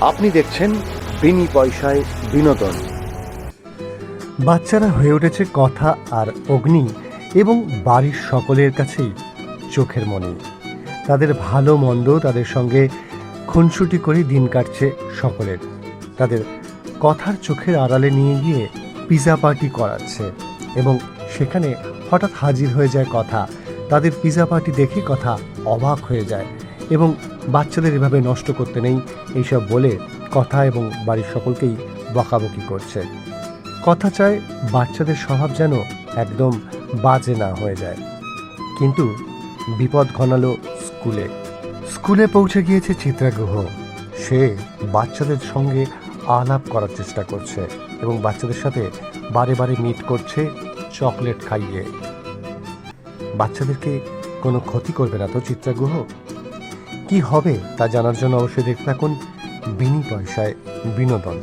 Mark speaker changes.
Speaker 1: আপনি দেখছেন বিনি পয়সায় বিনোদন।
Speaker 2: বাচ্চারা হয়ে উঠেছে কথা আর অগ্নি এবং বাড়ির সকলের কাছেই চোখের মনি। তাদের ভালো মন্দ তাদের সঙ্গে খুনসুটি করে দিন কাটছে সকলের। তাদের কথার চোখের আড়ালে নিয়ে গিয়ে পিজা পার্টি করাচ্ছে এবং সেখানে হঠাৎ হাজির হয়ে যায় কথা। তাদের পিজা পার্টি দেখে কথা অবাক হয়ে যায়। এবং বাচ্চাদের এভাবে নষ্ট করতে নেই, এইসব বলে কথা এবং বাড়ির সকলকেই বকাবকি করছে। কথা চায় বাচ্চাদের স্বভাব যেন একদম বাজে না হয়ে যায়। কিন্তু বিপদ ঘনালো স্কুলে। স্কুলে পৌঁছে গিয়েছে চিত্রাগ্রহ। সে বাচ্চাদের সঙ্গে আলাপ করার চেষ্টা করছে এবং বাচ্চাদের সাথে বারে বারে মিট করছে চকলেট খাইয়ে। বাচ্চাদেরকে কোনো ক্ষতি করবে না তো চিত্রাগ্রহ? কি হবে তা জানার জন্য অবশ্যই দেখতে থাকুন বিনি পয়সায় বিনোদন।